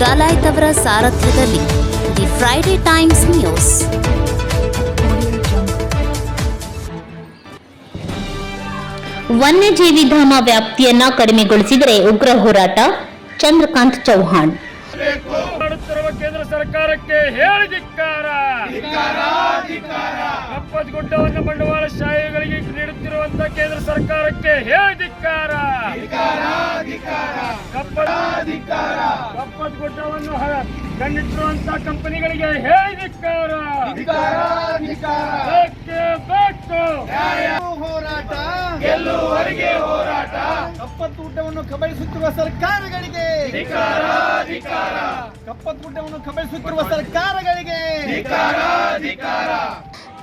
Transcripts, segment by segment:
ಡಲಾಯ್ತ್ ಅವರ ಸಾರಥ್ಯದಲ್ಲಿ the Friday Times news. ವನ್ಯಜೀವಿ ಧಾಮ ವ್ಯಾಪ್ತಿಯನ್ನ ಕಡಿಮೆಗೊಳಿಸಿದರೆ ಉಗ್ರ ಹೋರಾಟ. ಚಂದ್ರಕಾಂತ್ ಚೌಹಾಣ್. ಕೇಂದ್ರ ಸರ್ಕಾರಕ್ಕೆ ಹೇಳಿ ಧಿಕ್ಕಾರ. ಕಪ್ಪತ್ ಗುಡ್ಡವನ್ನು ಬಂಡವಾಳ ಬಂಡವಾಳಶಾಹಿಗಳಿಗೆ ನೀಡುತ್ತಿರುವಂತ ಕೇಂದ್ರ ಸರ್ಕಾರಕ್ಕೆ ಹೇ ಧಿಕ್ಕಾರ. ಕಪ್ಪತ್ ಕಪ್ಪತ್ ಗುಡ್ಡವನ್ನು ಕಂಡಿಟ್ಟಿರುವಂತ ಕಂಪನಿಗಳಿಗೆ ಹೇ ಧಿಕ್ಕಾರ. ಬೇಕೇ ಬೇಕು. ಹೋರಾಟ? ಗೆಲ್ಲುವರೆಗೆ ಹೋರಾಟ. ಕಪ್ಪತ್ತು ಗುಡ್ಡವನ್ನು ಕಬಳಿಸುತ್ತಿರುವ ಸರ್ಕಾರಗಳಿಗೆ. ಕಪ್ಪತ್ ಗುಡ್ಡವನ್ನು ಕಬಳಿಸುತ್ತಿರುವ ಸರ್ಕಾರಗಳಿಗೆ.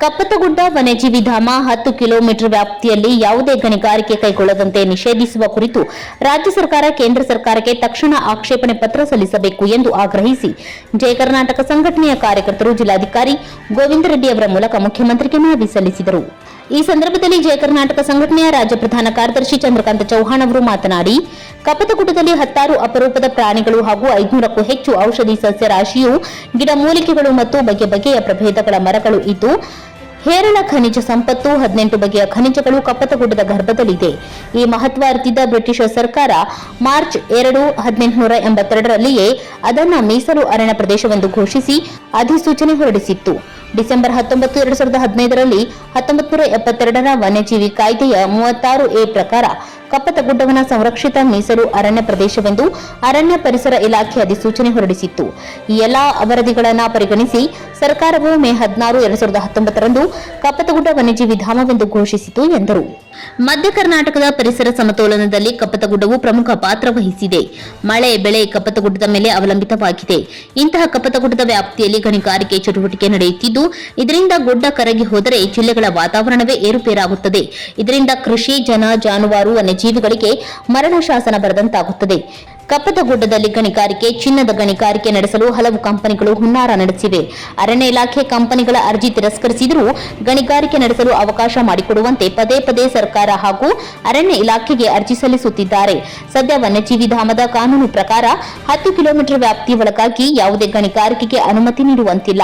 ಕಪ್ಪತ್ತಗುಡ್ಡ ವನ್ಯಜೀವಿ ಧಾಮ ಹತ್ತು ಕಿಲೋಮೀಟರ್ ವ್ಯಾಪ್ತಿಯಲ್ಲಿ ಯಾವುದೇ ಗಣಿಗಾರಿಕೆ ಕೈಗೊಳ್ಳದಂತೆ ನಿಷೇಧಿಸುವ ಕುರಿತು ರಾಜ್ಯ ಸರ್ಕಾರ, ಕೇಂದ್ರ ಸರ್ಕಾರಕ್ಕೆ ತಕ್ಷಣ ಆಕ್ಷೇಪಣೆ ಪತ್ರ ಸಲ್ಲಿಸಬೇಕು ಎಂದು ಆಗ್ರಹಿಸಿ. ಜಯ ಕರ್ನಾಟಕ ಸಂಘಟನೆಯ ಕಾರ್ಯಕರ್ತರು, ಜಿಲ್ಲಾಧಿಕಾರಿ ಗೋವಿಂದ ರೆಡ್ಡಿ ಅವರ ಮೂಲಕ ಮುಖ್ಯಮಂತ್ರಿಗೆ ಮನವಿ ಸಲ್ಲಿಸಿದರು. ಈ ಸಂದರ್ಭದಲ್ಲಿ ಜಯ ಕರ್ನಾಟಕ ಸಂಘಟನೆಯ ರಾಜ್ಯ ಪ್ರಧಾನ ಕಾರ್ಯದರ್ಶಿ ಚಂದ್ರಕಾಂತ ಚೌಹಾಣ್ ಅವರು ಮಾತನಾಡಿ, ಕಪ್ಪತಗುಡ್ಡದಲ್ಲಿ ಹತ್ತಾರು ಅಪರೂಪದ ಪ್ರಾಣಿಗಳು ಹಾಗೂ ಐದುನೂರಕ್ಕೂ ಹೆಚ್ಚು ಔಷಧಿ ಸಸ್ಯ ರಾಶಿಯು ಗಿಡಮೂಲಿಕೆಗಳು ಮತ್ತು ಬಗೆ ಬಗೆಯ ಪ್ರಭೇದಗಳ ಮರಗಳು ಇದ್ದು ಹೇರಳ ಖನಿಜ ಸಂಪತ್ತು ಹದಿನೆಂಟು ಬಗೆಯ ಖನಿಜಗಳು ಕಪ್ಪತಗುಡ್ಡದ ಗರ್ಭದಲ್ಲಿದೆ. ಈ ಮಹತ್ವ ಅರ್ತಿದ್ದ ಬ್ರಿಟಿಷ್ ಸರ್ಕಾರ ಮಾರ್ಚ್ ಎರಡು ಹದಿನೆಂಟುನೂರ ಎಂಬತ್ತೆರಡರಲ್ಲಿಯೇ ಅದನ್ನು ಮೀಸಲು ಅರಣ್ಯ ಪ್ರದೇಶವೆಂದು ಘೋಷಿಸಿ ಅಧಿಸೂಚನೆ ಹೊರಡಿಸಿತ್ತು. ಡಿಸೆಂಬರ್ ಹತ್ತೊಂಬತ್ತು ಎರಡು ಸಾವಿರದ ಹದಿನೈದರಲ್ಲಿ ಹತ್ತೊಂಬತ್ತು ನೂರ ಎಪ್ಪತ್ತೆರಡರ ವನ್ಯಜೀವಿ ಕಾಯ್ದೆಯ ಮೂವತ್ತಾರು ಎ ಪ್ರಕಾರ ಕಪ್ಪತಗುಡ್ಡವನ ಸಂರಕ್ಷಿತ ಮೀಸಲು ಅರಣ್ಯ ಪ್ರದೇಶವೆಂದು ಅರಣ್ಯ ಪರಿಸರ ಇಲಾಖೆ ಅಧಿಸೂಚನೆ ಹೊರಡಿಸಿತ್ತು. ಈ ಎಲ್ಲಾ ವರದಿಗಳನ್ನು ಪರಿಗಣಿಸಿ ಸರ್ಕಾರವು ಮೇ ಹದಿನಾರು ಎರಡ್ ಸಾವಿರದ ಹತ್ತೊಂಬತ್ತರಂದು ಕಪ್ಪತಗುಡ್ಡ ವನ್ಯಜೀವಿ ಧಾಮವೆಂದು ಘೋಷಿಸಿತು ಎಂದರು. ಮಧ್ಯ ಕರ್ನಾಟಕದ ಪರಿಸರ ಸಮತೋಲನದಲ್ಲಿ ಕಪ್ಪತಗುಡ್ಡವು ಪ್ರಮುಖ ಪಾತ್ರ ವಹಿಸಿದೆ. ಮಳೆ, ಬೆಳೆ ಕಪ್ಪತಗುಡ್ಡದ ಮೇಲೆ ಅವಲಂಬಿತವಾಗಿದೆ. ಇಂತಹ ಕಪ್ಪತಗುಡ್ಡದ ವ್ಯಾಪ್ತಿಯಲ್ಲಿ ಗಣಿಗಾರಿಕೆ ಚಟುವಟಿಕೆ ನಡೆಯುತ್ತಿದ್ದು, ಇದರಿಂದ ಗುಡ್ಡ ಕರಗಿ ಹೋದರೆ ಜಿಲ್ಲೆಗಳ ವಾತಾವರಣವೇ ಏರುಪೇರಾಗುತ್ತದೆ. ಇದರಿಂದ ಕೃಷಿ, ಜನ, ಜಾನುವಾರು ವನ್ಯಜೀವಿಗಳಿಗೆ ಮರಣ ಶಾಸನ ಬರೆದಂತಾಗುತ್ತದೆ. ಕಪ್ಪತಗುಡ್ಡದಲ್ಲಿ ಗಣಿಗಾರಿಕೆ, ಚಿನ್ನದ ಗಣಿಗಾರಿಕೆ ನಡೆಸಲು ಹಲವು ಕಂಪನಿಗಳು ಹುನ್ನಾರ ನಡೆಸಿವೆ. ಅರಣ್ಯ ಇಲಾಖೆ ಕಂಪನಿಗಳ ಅರ್ಜಿ ತಿರಸ್ಕರಿಸಿದರೂ ಗಣಿಗಾರಿಕೆ ನಡೆಸಲು ಅವಕಾಶ ಮಾಡಿಕೊಡುವಂತೆ ಪದೇ ಪದೇ ಸರ್ಕಾರ ಹಾಗೂ ಅರಣ್ಯ ಇಲಾಖೆಗೆ ಅರ್ಜಿ ಸಲ್ಲಿಸುತ್ತಿದ್ದಾರೆ. ಸದ್ಯ ವನ್ಯಜೀವಿ ಧಾಮದ ಕಾನೂನು ಪ್ರಕಾರ ಹತ್ತು ಕಿಲೋಮೀಟರ್ ವ್ಯಾಪ್ತಿ ಒಳಗಾಗಿ ಯಾವುದೇ ಗಣಿಗಾರಿಕೆಗೆ ಅನುಮತಿ ನೀಡುವಂತಿಲ್ಲ.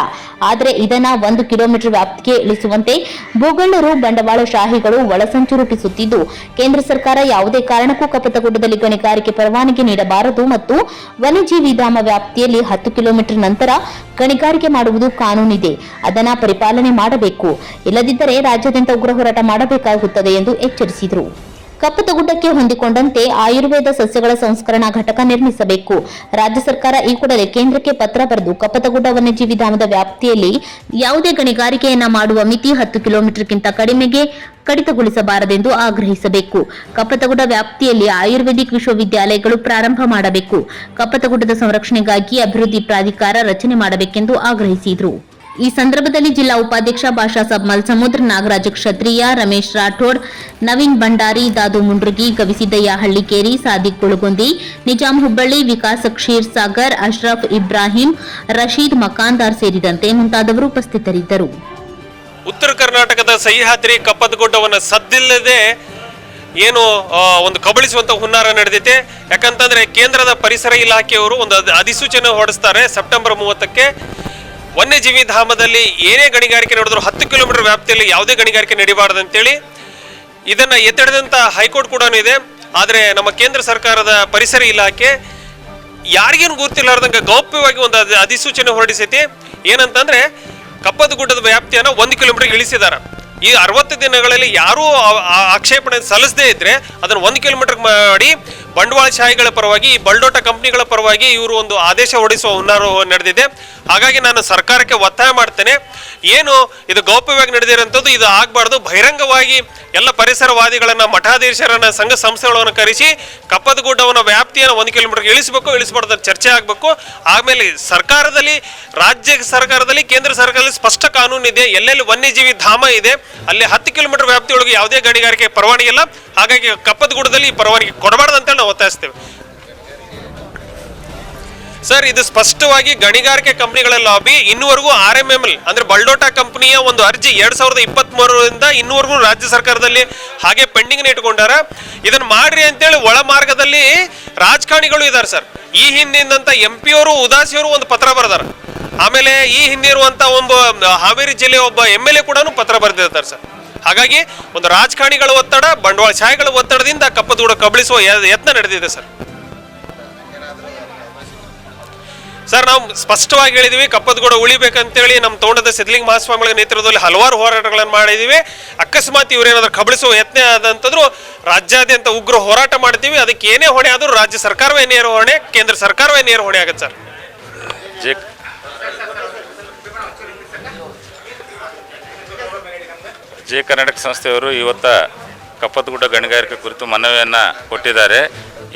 ಆದರೆ ಇದನ್ನ ಒಂದು ಕಿಲೋಮೀಟರ್ ವ್ಯಾಪ್ತಿಗೆ ಇಳಿಸುವಂತೆ ಭೂಗಳ್ಳರು ಬಂಡವಾಳಶಾಹಿಗಳು ಒಳಸಂಚು ರೂಪಿಸುತ್ತಿದ್ದು, ಕೇಂದ್ರ ಸರ್ಕಾರ ಯಾವುದೇ ಕಾರಣಕ್ಕೂ ಕಪ್ಪತಗುಡ್ಡದಲ್ಲಿ ಗಣಿಗಾರಿಕೆ ಪರವಾನಗಿ ನೀಡಬಾರದು. ಮತ್ತು ವನ್ಯಜೀವಿ ಧಾಮ ವ್ಯಾಪ್ತಿಯಲ್ಲಿ ಹತ್ತು ಕಿಲೋಮೀಟರ್ ನಂತರ ಗಣಿಗಾರಿಕೆ ಮಾಡುವುದು ಕಾನೂನಿದೆ. ಅದನ್ನ ಪರಿಪಾಲನೆ ಮಾಡಬೇಕು. ಇಲ್ಲದಿದ್ದರೆ ರಾಜ್ಯಾದ್ಯಂತ ಉಗ್ರ ಹೋರಾಟ ಮಾಡಬೇಕಾಗುತ್ತದೆ ಎಂದು ಎಚ್ಚರಿಸಿದರು. ಕಪ್ಪತಗುಡ್ಡಕ್ಕೆ ಹೊಂದಿಕೊಂಡಂತೆ ಆಯುರ್ವೇದ ಸಸ್ಯಗಳ ಸಂಸ್ಕರಣಾ ಘಟಕ ನಿರ್ಮಿಸಬೇಕು. ರಾಜ್ಯ ಸರ್ಕಾರ ಈ ಕೂಡಲೇ ಕೇಂದ್ರಕ್ಕೆ ಪತ್ರ ಬರೆದು ಕಪ್ಪತಗುಡ್ಡ ವನ್ಯಜೀವಿ ಧಾಮದ ವ್ಯಾಪ್ತಿಯಲ್ಲಿ ಯಾವುದೇ ಗಣಿಗಾರಿಕೆಯನ್ನ ಮಾಡುವ ಮಿತಿ ಹತ್ತು ಕಿಲೋಮೀಟರ್ಗಿಂತ ಕಡಿಮೆಗೆ ಕಡಿತಗೊಳಿಸಬಾರದೆಂದು ಆಗ್ರಹಿಸಬೇಕು. ಕಪ್ಪತಗುಡ್ಡ ವ್ಯಾಪ್ತಿಯಲ್ಲಿ ಆಯುರ್ವೇದಿಕ್ ವಿಶ್ವವಿದ್ಯಾಲಯಗಳು ಪ್ರಾರಂಭ ಮಾಡಬೇಕು. ಕಪ್ಪತಗುಡ್ಡದ ಸಂರಕ್ಷಣೆಗಾಗಿ ಅಭಿವೃದ್ಧಿ ಪ್ರಾಧಿಕಾರ ರಚನೆ ಮಾಡಬೇಕೆಂದು ಆಗ್ರಹಿಸಿದರು. ಈ ಸಂದರ್ಭದಲ್ಲಿ ಜಿಲ್ಲಾ ಉಪಾಧ್ಯಕ್ಷ ಭಾಷಾ ಸಬ್ ಮಲ್ಸಮುದ್ರ, ನಾಗರಾಜ ಕ್ಷತ್ರಿಯ ರಮೇಶ್ ರಾಠೋಡ್, ನವೀನ್ ಭಂಡಾರಿ, ದಾದು ಮುಂಡ್ರಗಿ, ಗವಿಸಿದ್ದಯ್ಯ ಹಳ್ಳಿಕೇರಿ, ಸಾದಿಕ್ ಕುಳಗುಂದಿ, ನಿಜಾಂ ಹುಬ್ಬಳ್ಳಿ, ವಿಕಾಸ್ ಕ್ಷೀರ್ ಸಾಗರ್, ಅಶ್ರಫ್ ಇಬ್ರಾಹಿಂ, ರಶೀದ್ ಮಕಾಂದಾರ್ ಸೇರಿದಂತೆ ಮುಂತಾದವರು ಉಪಸ್ಥಿತರಿದ್ದರು. ಉತ್ತರ ಕರ್ನಾಟಕದ ಸಹ್ಯಾದ್ರಿ ಕಪ್ಪತಗುಡ್ಡವನ್ನು ಸದ್ದಿಲ್ಲದೆ ಏನು ಒಂದು ಕಬಳಿಸುವಂತ ಹುನ್ನಾರ ನಡೆದಿದೆ. ಯಾಕಂತಂದ್ರೆ ಕೇಂದ್ರದ ಪರಿಸರ ಇಲಾಖೆಯವರು ಒಂದು ಅಧಿಸೂಚನೆ ಹೊರಡಿಸ್ತಾರೆ. ಸೆಪ್ಟೆಂಬರ್ ಮೂವತ್ತಕ್ಕೆ ವನ್ಯಜೀವಿ ಧಾಮದಲ್ಲಿ ಏನೇ ಗಣಿಗಾರಿಕೆ ನಡೆದ್ರು ಹತ್ತು ಕಿಲೋಮೀಟರ್ ವ್ಯಾಪ್ತಿಯಲ್ಲಿ ಯಾವುದೇ ಗಣಿಗಾರಿಕೆ ನಡೀಬಾರ್ದು ಅಂತೇಳಿ ಇದನ್ನ ಎತ್ತಿಡಿದಂಥ ಹೈಕೋರ್ಟ್ ಕೂಡ ಇದೆ. ಆದರೆ ನಮ್ಮ ಕೇಂದ್ರ ಸರ್ಕಾರದ ಪರಿಸರ ಇಲಾಖೆ ಯಾರಿಗೇನು ಗೊತ್ತಿಲ್ಲಾರ್ದಂಗೆ ಗೌಪ್ಯವಾಗಿ ಒಂದು ಅಧಿಸೂಚನೆ ಹೊರಡಿಸೈತಿ. ಏನಂತಂದ್ರೆ ಕಪ್ಪದ ಗುಡ್ಡದ ವ್ಯಾಪ್ತಿಯನ್ನು ಒಂದು ಕಿಲೋಮೀಟರ್ ಇಳಿಸಿದ್ದಾರೆ ಈ ಅರವತ್ತು ದಿನಗಳಲ್ಲಿ ಯಾರೂ ಆಕ್ಷೇಪಣೆ ಸಲ್ಲಿಸದೇ ಇದ್ರೆ ಅದನ್ನು ಒಂದು ಕಿಲೋಮೀಟರ್ ಮಾಡಿ ಬಂಡವಾಳಶಾಹಿಗಳ ಪರವಾಗಿ ಈ ಬಲ್ಡೋಟ ಕಂಪ್ನಿಗಳ ಪರವಾಗಿ ಇವರು ಒಂದು ಆದೇಶ ಹೊರಡಿಸುವ ಹುನ್ನಾರ ನಡೆದಿದೆ. ಹಾಗಾಗಿ ನಾನು ಸರ್ಕಾರಕ್ಕೆ ಒತ್ತಾಯ ಮಾಡ್ತೇನೆ. ಏನು, ಇದು ಗೌಪ್ಯವಾಗಿ ನಡೆದಿರುವಂಥದ್ದು ಇದು ಆಗಬಾರ್ದು. ಬಹಿರಂಗವಾಗಿ ಎಲ್ಲ ಪರಿಸರವಾದಿಗಳನ್ನು, ಮಠಾಧೀಶರನ್ನ, ಸಂಘ ಸಂಸ್ಥೆಗಳನ್ನು ಕರೆಸಿ ಕಪ್ಪದ ಗುಡ್ಡವನ್ನ, ವ್ಯಾಪ್ತಿಯನ್ನು ಒಂದು ಕಿಲೋಮೀಟರ್ಗೆ ಇಳಿಸಬೇಕು, ಇಳಿಸಬಾರ್ದು ಚರ್ಚೆ ಆಗಬೇಕು. ಆಮೇಲೆ ಸರ್ಕಾರದಲ್ಲಿ, ರಾಜ್ಯ ಸರ್ಕಾರದಲ್ಲಿ, ಕೇಂದ್ರ ಸರ್ಕಾರದಲ್ಲಿ ಸ್ಪಷ್ಟ ಕಾನೂನು ಇದೆ ಎಲ್ಲೆಲ್ಲಿ ವನ್ಯಜೀವಿ ಧಾಮ ಇದೆ, ಅಲ್ಲಿ ಹತ್ತು ಕಿಲೋಮೀಟರ್ ವ್ಯಾಪ್ತಿಯೊಳಗೆ ಯಾವುದೇ ಗಣಿಗಾರಿಕೆ ಪರವಾನಗಿ ಇಲ್ಲ ಹಾಗಾಗಿ ಕಪ್ಪದ ಗುಡದಲ್ಲಿ ಪರವಾನಗಿ ಕೊಡಬಾರ್ದು ಅಂತ ನಾವು ಒತ್ತಾಯಿಸ್ತೇವೆ. ಸರ್, ಇದು ಸ್ಪಷ್ಟವಾಗಿ ಗಣಿಗಾರಿಕೆ ಕಂಪನಿಗಳ ಲಾಬಿ. ಇನ್ನುವರೆಗೂ ಆರ್ ಎಂ ಎಲ್ ಅಂದ್ರೆ ಬಲ್ಡೋಟಾ ಕಂಪನಿಯ ಒಂದು ಅರ್ಜಿ ಎರಡ್ ಸಾವಿರದ ಇಪ್ಪತ್ತ್ ಮೂರರಿಂದ ಇನ್ನುವರೆಗೂ ರಾಜ್ಯ ಸರ್ಕಾರದಲ್ಲಿ ಹಾಗೆ ಪೆಂಡಿಂಗ್ ಇಟ್ಕೊಂಡಾರ. ಇದನ್ನ ಮಾಡ್ರಿ ಅಂತೇಳಿ ಒಳ ಮಾರ್ಗದಲ್ಲಿ ರಾಜಕಾರಣಿಗಳು ಇದ್ದಾರೆ ಸರ್. ಈ ಹಿಂದಿನಂತ ಎಂ ಪಿ ಅವರು ಉದಾಸಿಯವರು ಒಂದು ಪತ್ರ ಬರೆದಾರ. ಆಮೇಲೆ ಈ ಹಿಂದಿರುವಂತ ಒಂದು ಹಾವೇರಿ ಜಿಲ್ಲೆಯ ಒಬ್ಬ ಎಂ ಎಲ್ ಎ ಕೂಡ ಪತ್ರ ಬರೆದಿರ್ತಾರೆ ಸರ್. ಹಾಗಾಗಿ ಒಂದು ರಾಜಕಾರಣಿಗಳ ಒತ್ತಡ, ಬಂಡವಾಳ ಬಂಡವಾಳಶಾಹಿಗಳ ಒತ್ತಡದಿಂದ ಕಪ್ಪದೂಡ ಕಬಳಿಸುವ ಯತ್ನ ನಡೆದಿದೆ, ಸರ್. ಸರ್, ನಾವು ಸ್ಪಷ್ಟವಾಗಿ ಹೇಳಿದೀವಿ ಕಪ್ಪದಗೂಡ ಉಳಿಬೇಕಂತೇಳಿ ನಮ್ಮ ತೋಟದ ಸಿದ್ಲಿಂಗ ಮಹಾಸ್ವಾಮಿಗಳ ನೇತೃತ್ವದಲ್ಲಿ ಹಲವಾರು ಹೋರಾಟಗಳನ್ನು ಮಾಡಿದ್ದೀವಿ ಅಕಸ್ಮಾತ್ ಇವರೇನಾದ್ರೂ ಕಬಳಿಸುವ ಯತ್ನ ಆದಂತಂದ್ರು ರಾಜ್ಯಾದ್ಯಂತ ಉಗ್ರ ಹೋರಾಟ ಮಾಡ್ತೀವಿ. ಅದಕ್ಕೆ ಏನೇ ಹೊಣೆ ಆದ್ರೂ ರಾಜ್ಯ ಸರ್ಕಾರವೇ ನೇರ ಹೊಣೆ, ಕೇಂದ್ರ ಸರ್ಕಾರವೇ ನೇರ ಹೊಣೆ ಆಗುತ್ತೆ, ಸರ್. ಜೆ ಕರ್ನಾಟಕ ಸಂಸ್ಥೆಯವರು ಇವತ್ತ ಕಪ್ಪತ್ತಗುಡ್ಡ ಗಣಿಗಾರಿಕೆ ಕುರಿತು ಮನವಿಯನ್ನು ಕೊಟ್ಟಿದ್ದಾರೆ.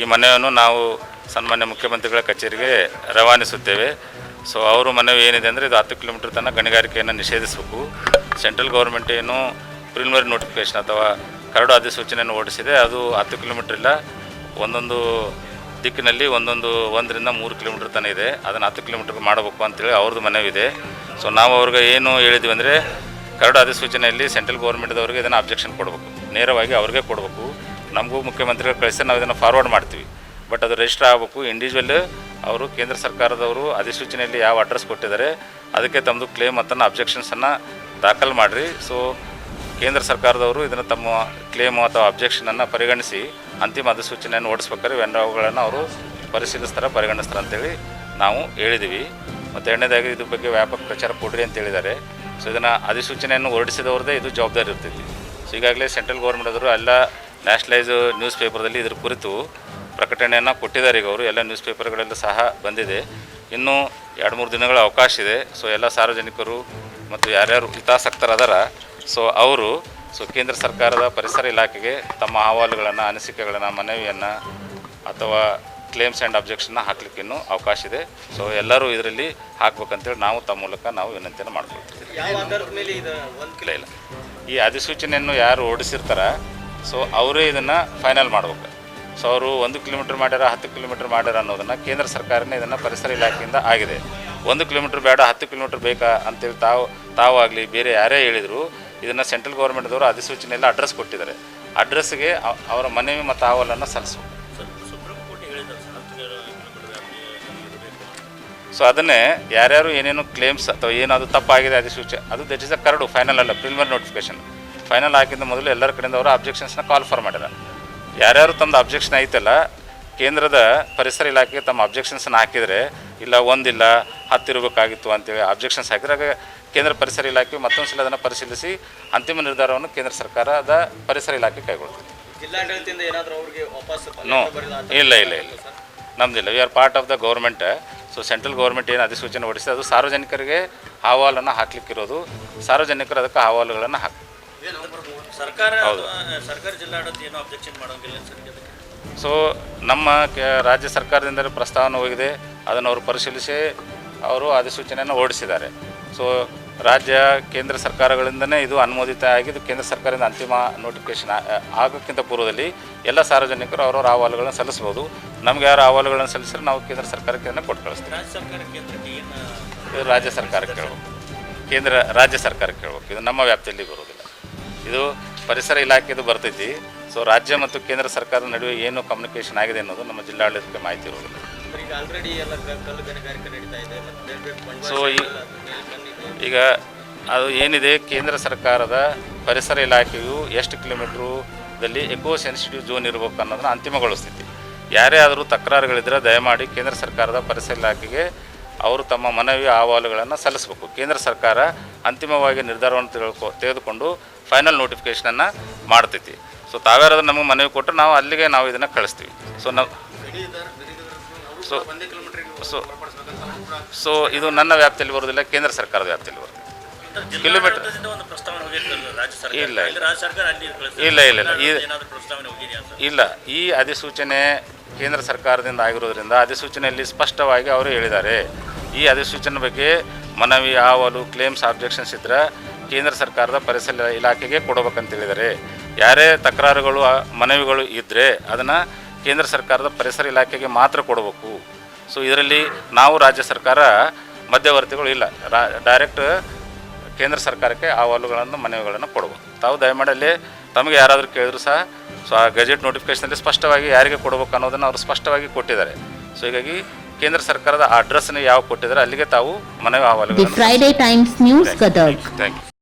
ಈ ಮನವಿಯನ್ನು ನಾವು ಸನ್ಮಾನ್ಯ ಮುಖ್ಯಮಂತ್ರಿಗಳ ಕಚೇರಿಗೆ ರವಾನಿಸುತ್ತೇವೆ. ಸೊ ಅವರು ಮನವಿ ಏನಿದೆ ಅಂದರೆ ಇದು ಹತ್ತು ಕಿಲೋಮೀಟರ್ ತನಕ ಗಣಿಗಾರಿಕೆಯನ್ನು ನಿಷೇಧಿಸಬೇಕು. ಸೆಂಟ್ರಲ್ ಗೌರ್ಮೆಂಟ್ ಏನು ಪ್ರಿಲಿಮಿನರಿ ನೋಟಿಫಿಕೇಶನ್ ಅಥವಾ ಕರಡು ಅಧಿಸೂಚನೆಯನ್ನು ಹೊರಡಿಸಿದೆ. ಅದು ಹತ್ತು ಕಿಲೋಮೀಟರ್ ಇಲ್ಲ. ಒಂದೊಂದು ದಿಕ್ಕಿನಲ್ಲಿ ಒಂದೊಂದು ಒಂದರಿಂದ ಮೂರು ಕಿಲೋಮೀಟರ್ ತನಕ ಇದೆ. ಅದನ್ನು ಹತ್ತು ಕಿಲೋಮೀಟರ್ ಮಾಡಬೇಕು ಅಂತೇಳಿ ಅವ್ರದ್ದು ಮನವಿ ಇದೆ ಸೊ ನಾವು ಅವ್ರಿಗೆ ಏನು ಹೇಳಿದ್ವಿ ಅಂದರೆ ಕರಡು ಅಧಿಸೂಚನೆಯಲ್ಲಿ ಸೆಂಟ್ರಲ್ ಗೌರ್ಮೆಂಟ್ದವ್ರಿಗೆ ಇದನ್ನು ಅಬ್ಜೆಕ್ಷನ್ ಕೊಡಬೇಕು. ನೇರವಾಗಿ ಅವ್ರಿಗೆ ಕೊಡಬೇಕು. ನಮಗೂ ಮುಖ್ಯಮಂತ್ರಿಗಳು ಕಳಿಸಿ ನಾವು ಇದನ್ನು ಫಾರ್ವರ್ಡ್ ಮಾಡ್ತೀವಿ. ಬಟ್ ಅದು ರಿಜಿಸ್ಟರ್ ಆಗಬೇಕು. ಇಂಡಿವಿಜುವಲ್ ಅವರು ಕೇಂದ್ರ ಸರ್ಕಾರದವರು ಅಧಿಸೂಚನೆಯಲ್ಲಿ ಯಾವ ಅಡ್ರೆಸ್ ಕೊಟ್ಟಿದ್ದಾರೆ, ಅದಕ್ಕೆ ತಮ್ಮದು ಕ್ಲೇಮ್ ಅಂತ ಅಬ್ಜೆಕ್ಷನ್ಸನ್ನು ದಾಖಲು ಮಾಡಿರಿ. ಸೊ ಕೇಂದ್ರ ಸರ್ಕಾರದವರು ಇದನ್ನು ತಮ್ಮ ಕ್ಲೇಮು ಅಥವಾ ಅಬ್ಜೆಕ್ಷನನ್ನು ಪರಿಗಣಿಸಿ ಅಂತಿಮ ಅಧಿಸೂಚನೆಯನ್ನು ಓಡಿಸ್ಬೇಕಾದ್ರೆ ಅವುಗಳನ್ನು ಅವರು ಪರಿಶೀಲಿಸ್ತಾರೆ, ಪರಿಗಣಿಸ್ತಾರೆ ಅಂತೇಳಿ ನಾವು ಹೇಳಿದ್ದೀವಿ ಮತ್ತು ಎರಡನೇದಾಗಿ ಇದ್ರ ಬಗ್ಗೆ ವ್ಯಾಪಕ ಪ್ರಚಾರ ಕೊಡ್ರಿ ಅಂತ ಹೇಳಿದ್ದಾರೆ. ಸೊ ಇದನ್ನು ಅಧಿಸೂಚನೆಯನ್ನು ಹೊರಡಿಸಿದವ್ರದ್ದೇ ಇದು ಜವಾಬ್ದಾರಿ ಇರ್ತೈತಿ. ಸೊ ಈಗಾಗಲೇ ಸೆಂಟ್ರಲ್ ಗೌರ್ಮೆಂಟ್ ಅವರು ಎಲ್ಲ ನ್ಯಾಷನಲೈಸ್ ನ್ಯೂಸ್ ಪೇಪರ್ದಲ್ಲಿ ಇದ್ರ ಕುರಿತು ಪ್ರಕಟಣೆಯನ್ನು ಕೊಟ್ಟಿದ್ದಾರೆ ಈಗ ಅವರು. ಎಲ್ಲ ನ್ಯೂಸ್ ಪೇಪರ್ಗಳೆಲ್ಲ ಸಹ ಬಂದಿದೆ. ಇನ್ನೂ ಎರಡು ಮೂರು ದಿನಗಳ ಅವಕಾಶ ಇದೆ. ಸೊ ಎಲ್ಲ ಸಾರ್ವಜನಿಕರು ಮತ್ತು ಯಾರ್ಯಾರು ಹಿತಾಸಕ್ತರದಾರ ಸೊ ಅವರು ಸೊ ಕೇಂದ್ರ ಸರ್ಕಾರದ ಪರಿಸರ ಇಲಾಖೆಗೆ ತಮ್ಮ ಅಹವಾಲುಗಳನ್ನು, ಅನಿಸಿಕೆಗಳನ್ನು, ಮನವಿಯನ್ನು ಅಥವಾ ಕ್ಲೇಮ್ಸ್ ಆ್ಯಂಡ್ ಅಬ್ಜೆಕ್ಷನ್ನ ಹಾಕ್ಲಿಕ್ಕೆ ಇನ್ನೂ ಅವಕಾಶ ಇದೆ. ಸೊ ಎಲ್ಲರೂ ಇದರಲ್ಲಿ ಹಾಕ್ಬೇಕಂತೇಳಿ ನಾವು ತಮ್ಮ ಮೂಲಕ ನಾವು ವಿನಂತಿಯನ್ನು ಮಾಡ್ಕೊಳ್ತೀವಿ ಇಲ್ಲ ಇಲ್ಲ. ಈ ಅಧಿಸೂಚನೆಯನ್ನು ಯಾರು ಓಡಿಸಿರ್ತಾರ ಸೊ ಅವರೇ ಇದನ್ನು ಫೈನಲ್ ಮಾಡ್ಬೇಕು. ಸೊ ಅವರು ಒಂದು ಕಿಲೋಮೀಟ್ರ್ ಮಾಡ್ಯಾರ ಹತ್ತು ಕಿಲೋಮೀಟ್ರ್ ಮಾಡ್ಯಾರ ಅನ್ನೋದನ್ನು ಕೇಂದ್ರ ಸರ್ಕಾರನೇ ಇದನ್ನು ಪರಿಸರ ಇಲಾಖೆಯಿಂದ ಆಗಿದೆ. ಒಂದು ಕಿಲೋಮೀಟ್ರ್ ಬೇಡ ಹತ್ತು ಕಿಲೋಮೀಟ್ರ್ ಬೇಕಾ ಅಂತೇಳಿ ತಾವು ತಾವಾಗಲಿ ಬೇರೆ ಯಾರೇ ಹೇಳಿದರು ಇದನ್ನು ಸೆಂಟ್ರಲ್ ಗೌರ್ಮೆಂಟ್ದವರು ಅಧಿಸೂಚನೆಯಲ್ಲಿ ಅಡ್ರೆಸ್ ಕೊಟ್ಟಿದ್ದಾರೆ. ಅಡ್ರೆಸ್ಗೆ ಅವರ ಮನವಿ ಮತ್ತು ಅಹವಾಲನ್ನು ಸಲ್ಲಿಸ್ಬೇಕು. ಸೊ ಅದನ್ನೇ ಯಾರ್ಯಾರು ಏನೇನು ಕ್ಲೇಮ್ಸ್ ಅಥವಾ ಏನಾದರೂ ತಪ್ಪಾಗಿದೆ ಅಧಿಸೂಚನೆ ಅದು ದಟ್ ಇಸ್ ಅ ಕರಡು ಫೈನಲ್ ಅಲ್ಲ ಪ್ರಿಲಿಮಿನರಿ ನೋಟಿಫಿಕೇಶನ್ ಫೈನಲ್ ಹಾಕಿದ ಮೊದಲು ಎಲ್ಲರ ಕಡೆಯಿಂದ ಅವರು ಅಬ್ಜೆಕ್ಷನ್ಸ್ನ ಕಾಲ್ ಫಾರ್ ಮಾಡ್ಯಾರ ಯಾರ್ಯಾರು ತಮ್ಮದು ಅಬ್ಜೆಕ್ಷನ್ ಐತಲ್ಲ ಕೇಂದ್ರದ ಪರಿಸರ ಇಲಾಖೆಗೆ ತಮ್ಮ ಅಬ್ಜೆಕ್ಷನ್ಸನ್ನು ಹಾಕಿದರೆ ಇಲ್ಲ ಒಂದಿಲ್ಲ ಹತ್ತಿರಬೇಕಾಗಿತ್ತು ಅಂತೇಳಿ ಅಬ್ಜೆಕ್ಷನ್ಸ್ ಹಾಕಿದಾಗ ಕೇಂದ್ರ ಪರಿಸರ ಇಲಾಖೆ ಮತ್ತೊಂದು ಸಲ ಅದನ್ನು ಪರಿಶೀಲಿಸಿ ಅಂತಿಮ ನಿರ್ಧಾರವನ್ನು ಕೇಂದ್ರ ಸರ್ಕಾರದ ಪರಿಸರ ಇಲಾಖೆ ಕೈಗೊಳ್ತದೆ ಜಿಲ್ಲಾಡಳಿತದಿಂದ ಏನಾದರೂ ಅವ್ರಿಗೆ ವಾಪಸ್ ನೋ ಇಲ್ಲ ಇಲ್ಲ ಇಲ್ಲ. ನಮ್ದಿಲ್ಲ. We are part of the government so central government ಏನು ಅಧಿಸೂಚನೆ ಹೊಡಿಸಿದೆ ಅದು ಸಾರ್ವಜನಿಕರಿಗೆ ಅಹವಾಲನ್ನು ಹಾಕ್ಲಿಕ್ಕಿರೋದು. ಸಾರ್ವಜನಿಕರು ಅದಕ್ಕೆ ಅಹವಾಲುಗಳನ್ನು ಹಾಕಿ ಸರ್ಕಾರ ಸರ್ಕಾರ ಜಿಲ್ಲಾಡಳಿತ ಏನೋ ಅಬ್ಜೆಕ್ಷನ್ ಮಾಡೋಂಗಿಲ್ಲ ಸರ್ ಇದಕ್ಕೆ? ಸೊ ನಮ್ಮ ರಾಜ್ಯ ಸರ್ಕಾರದಿಂದ ಪ್ರಸ್ತಾವನೆ ಹೋಗಿದೆ. ಅದನ್ನು ಅವರು ಪರಿಶೀಲಿಸಿ ಅವರು ಅಧಿಸೂಚನೆಯನ್ನು ಹೊರಡಿಸಿದ್ದಾರೆ. ಸೊ ರಾಜ್ಯ ಕೇಂದ್ರ ಸರ್ಕಾರಗಳಿಂದನೇ ಇದು ಅನುಮೋದಿತ ಆಗಿದ್ದು ಕೇಂದ್ರ ಸರ್ಕಾರದಿಂದ ಅಂತಿಮ ನೋಟಿಫಿಕೇಶನ್ ಆಗೋಕ್ಕಿಂತ ಪೂರ್ವದಲ್ಲಿ ಎಲ್ಲ ಸಾರ್ವಜನಿಕರು ಅವರವ್ರ ಅಹವಾಲುಗಳನ್ನು ಸಲ್ಲಿಸ್ಬೋದು ನಮ್ಗೆ ಯಾರು ಅಹವಾಲುಗಳನ್ನು ಸಲ್ಲಿಸಿದ್ರೆ ನಾವು ಕೇಂದ್ರ ಸರ್ಕಾರಕ್ಕೆ ಕೊಟ್ಟು ಕಳಿಸ್ತೀವಿ. ಇದು ರಾಜ್ಯ ಸರ್ಕಾರಕ್ಕೆ ಕೇಳಬೇಕು. ಕೇಂದ್ರ ರಾಜ್ಯ ಸರ್ಕಾರಕ್ಕೆ ಕೇಳಬೇಕು. ಇದು ನಮ್ಮ ವ್ಯಾಪ್ತಿಯಲ್ಲಿ ಬರೋದಿಲ್ಲ ಇದು ಪರಿಸರ ಇಲಾಖೆದು ಬರ್ತೈತಿ. ಸೊ ರಾಜ್ಯ ಮತ್ತು ಕೇಂದ್ರ ಸರ್ಕಾರದ ನಡುವೆ ಏನು ಕಮ್ಯುನಿಕೇಷನ್ ಆಗಿದೆ ಅನ್ನೋದು ನಮ್ಮ ಜಿಲ್ಲಾಡಳಿತಕ್ಕೆ ಮಾಹಿತಿ ಇರೋದಿಲ್ಲ ಈಗ ಆಲ್ರೆಡಿ ಎಲ್ಲ ಕಲ್ಲು ಗಣಿಗಾರಿಕೆ ನಡೀತಾ ಇದೆ ಮತ್ತೆ ಬೇರೆ ಬೇರೆ ಸೊ ಈಗ ಅದು ಏನಿದೆ ಕೇಂದ್ರ ಸರ್ಕಾರದ ಪರಿಸರ ಇಲಾಖೆಯು ಎಷ್ಟು ಕಿಲೋಮೀಟ್ರುದಲ್ಲಿ ಎಕೋ ಸೆನ್ಸಿಟಿವ್ ಝೋನ್ ಇರಬೇಕು ಅನ್ನೋದನ್ನ ಅಂತಿಮಗೊಳಿಸ್ತೈತಿ ಯಾರೇ ಆದರೂ ತಕರಾರುಗಳಿದ್ದರೆ ದಯಮಾಡಿ ಕೇಂದ್ರ ಸರ್ಕಾರದ ಪರಿಸರ ಇಲಾಖೆಗೆ ಅವರು ತಮ್ಮ ಮನವಿ ಅಹವಾಲುಗಳನ್ನು ಸಲ್ಲಿಸಬೇಕು. ಕೇಂದ್ರ ಸರ್ಕಾರ ಅಂತಿಮವಾಗಿ ನಿರ್ಧಾರವನ್ನು ತಿಳ್ಕೊ ತೆಗೆದುಕೊಂಡು ಫೈನಲ್ ನೋಟಿಫಿಕೇಷನನ್ನು ಮಾಡ್ತೈತಿ. ಸೊ ತಾವ್ಯಾರಾದ್ರೂ ನಮಗೆ ಮನವಿ ಕೊಟ್ಟರೆ ನಾವು ಅಲ್ಲಿಗೆ ನಾವು ಇದನ್ನು ಕಳಿಸ್ತೀವಿ. ಸೊ ನಾವು ಸೊ ಸೊ ಸೊ ಇದು ನನ್ನ ವ್ಯಾಪ್ತಿಯಲ್ಲಿ ಬರೋದಿಲ್ಲ ಕೇಂದ್ರ ಸರ್ಕಾರದ ವ್ಯಾಪ್ತಿಯಲ್ಲಿ ಬರುತ್ತೆ ಕಿಲೋಮೀಟರ್ ಇಲ್ಲ, ಇಲ್ಲ. ಇಲ್ಲ, ಇಲ್ಲ, ಇಲ್ಲ. ಈ- ಅಧಿಸೂಚನೆ ಕೇಂದ್ರ ಸರ್ಕಾರದಿಂದ ಆಗಿರೋದ್ರಿಂದ ಅಧಿಸೂಚನೆಯಲ್ಲಿ ಸ್ಪಷ್ಟವಾಗಿ ಅವರು ಹೇಳಿದ್ದಾರೆ ಈ ಅಧಿಸೂಚನೆ ಬಗ್ಗೆ ಮನವಿ ಅಹವಾಲು ಕ್ಲೇಮ್ಸ್ ಆಬ್ಜೆಕ್ಷನ್ಸ್ ಇದ್ದರೆ ಕೇಂದ್ರ ಸರ್ಕಾರದ ಪರಿಸರ ಇಲಾಖೆಗೆ ಕೊಡಬೇಕಂತ ಹೇಳಿದ್ದಾರೆ ಯಾರೇ ತಕರಾರುಗಳು ಮನವಿಗಳು ಇದ್ದರೆ ಅದನ್ನು ಕೇಂದ್ರ ಸರ್ಕಾರದ ಪರಿಸರ ಇಲಾಖೆಗೆ ಮಾತ್ರ ಕೊಡಬೇಕು. ಸೊ ಇದರಲ್ಲಿ ನಾವು ರಾಜ್ಯ ಸರ್ಕಾರ ಮಧ್ಯವರ್ತಿಗಳು ಇಲ್ಲ. ರಾ ಡೈರೆಕ್ಟ್ ಕೇಂದ್ರ ಸರ್ಕಾರಕ್ಕೆ ಆ ಅಹವಾಲುಗಳನ್ನು ಮನವಿಗಳನ್ನು ಕೊಡಬೇಕು. ತಾವು ದಯಮಾಡಿ ಅಲ್ಲಿ ತಮಗೆ ಯಾರಾದರೂ ಕೇಳಿದ್ರು ಸಹ ಸೊ ಆ ಗೆಜೆಟ್ ನೋಟಿಫಿಕೇಶನಲ್ಲಿ ಸ್ಪಷ್ಟವಾಗಿ ಯಾರಿಗೆ ಕೊಡಬೇಕು ಅನ್ನೋದನ್ನು ಅವರು ಸ್ಪಷ್ಟವಾಗಿ ಕೊಟ್ಟಿದ್ದಾರೆ. ಸೊ ಹೀಗಾಗಿ ಕೇಂದ್ರ ಸರ್ಕಾರದ ಅಡ್ರೆಸ್ನ ಯಾವ ಕೊಟ್ಟಿದ್ದಾರೆ ಅಲ್ಲಿಗೆ ತಾವು ಮನವಿ ಅಹವಾಲುಗಳನ್ನು Friday Times News Gadag thank you